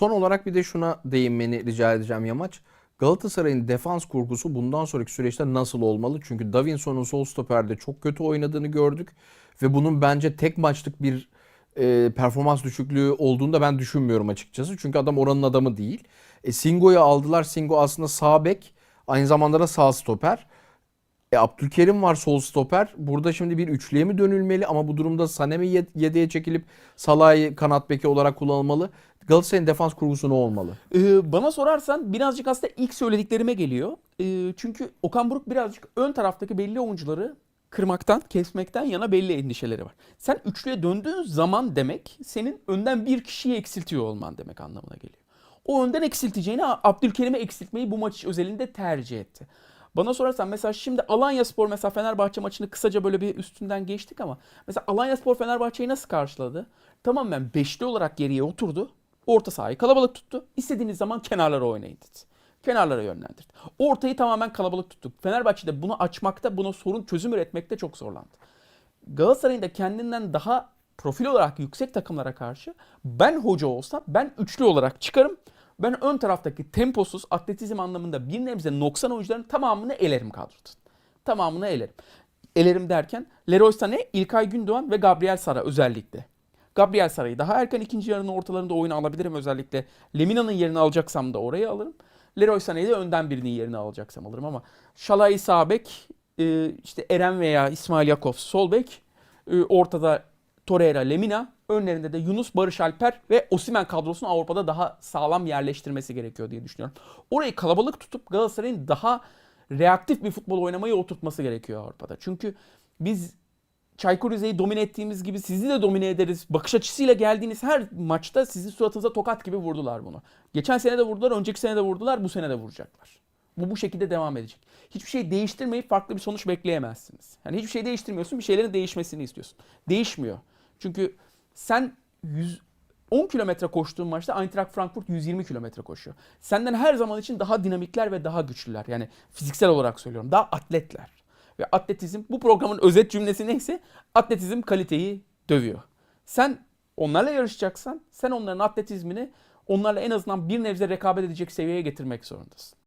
Son olarak bir de şuna değinmeni rica edeceğim Yamaç. Galatasaray'ın defans kurgusu bundan sonraki süreçte nasıl olmalı? Çünkü Davinson'un sol stoperde çok kötü oynadığını gördük. Ve bunun bence tek maçlık bir e, performans düşüklüğü olduğunu da ben düşünmüyorum açıkçası. Çünkü adam oranın adamı değil. E, Singo'yu aldılar. Singo aslında sağ bek. Aynı zamanda da sağ stoper. E, Abdülkerim var sol stoper. Burada şimdi bir üçlüye mi dönülmeli ama bu durumda Sané mi yed- yedeğe çekilip Salah'ı kanat beki olarak kullanılmalı? Galatasaray'ın defans kurgusu ne olmalı? Ee, bana sorarsan birazcık aslında ilk söylediklerime geliyor. Ee, çünkü Okan Buruk birazcık ön taraftaki belli oyuncuları kırmaktan, kesmekten yana belli endişeleri var. Sen üçlüye döndüğün zaman demek senin önden bir kişiyi eksiltiyor olman demek anlamına geliyor. O önden eksilteceğini Abdülkerim'i eksiltmeyi bu maç özelinde tercih etti. Bana sorarsan mesela şimdi Alanya Spor mesela Fenerbahçe maçını kısaca böyle bir üstünden geçtik ama mesela Alanya Spor Fenerbahçe'yi nasıl karşıladı? Tamamen beşli olarak geriye oturdu. Orta sahayı kalabalık tuttu. İstediğiniz zaman kenarlara oynayın dedi. Kenarlara yönlendirdi. Ortayı tamamen kalabalık tuttuk. Fenerbahçe'de bunu açmakta, buna sorun çözüm üretmekte çok zorlandı. Galatasaray'ın da kendinden daha profil olarak yüksek takımlara karşı ben hoca olsam ben üçlü olarak çıkarım. Ben ön taraftaki temposuz atletizm anlamında bir nebze noksan oyuncuların tamamını elerim kadrodan. Tamamını elerim. Elerim derken Leroy Sané, İlkay Gündoğan ve Gabriel Sara özellikle. Gabriel Sara'yı daha erken ikinci yarının ortalarında oyuna alabilirim özellikle. Lemina'nın yerini alacaksam da orayı alırım. Leroy Sané'yi de önden birinin yerini alacaksam alırım ama Şalay sağ bek, e, işte Eren veya İsmail Yakov sol e, ortada Torreira, Lemina, önlerinde de Yunus, Barış Alper ve Osimen kadrosunu Avrupa'da daha sağlam yerleştirmesi gerekiyor diye düşünüyorum. Orayı kalabalık tutup Galatasaray'ın daha reaktif bir futbol oynamayı oturtması gerekiyor Avrupa'da. Çünkü biz Çaykur Rize'yi domine ettiğimiz gibi sizi de domine ederiz. Bakış açısıyla geldiğiniz her maçta sizin suratınıza tokat gibi vurdular bunu. Geçen sene de vurdular, önceki sene de vurdular, bu sene de vuracaklar. Bu bu şekilde devam edecek. Hiçbir şey değiştirmeyip farklı bir sonuç bekleyemezsiniz. Yani hiçbir şey değiştirmiyorsun, bir şeylerin değişmesini istiyorsun. Değişmiyor. Çünkü sen 100 10 kilometre koştuğun maçta Eintracht Frankfurt 120 kilometre koşuyor. Senden her zaman için daha dinamikler ve daha güçlüler. Yani fiziksel olarak söylüyorum. Daha atletler. Ve atletizm bu programın özet cümlesi neyse atletizm kaliteyi dövüyor. Sen onlarla yarışacaksan sen onların atletizmini onlarla en azından bir nebze rekabet edecek seviyeye getirmek zorundasın.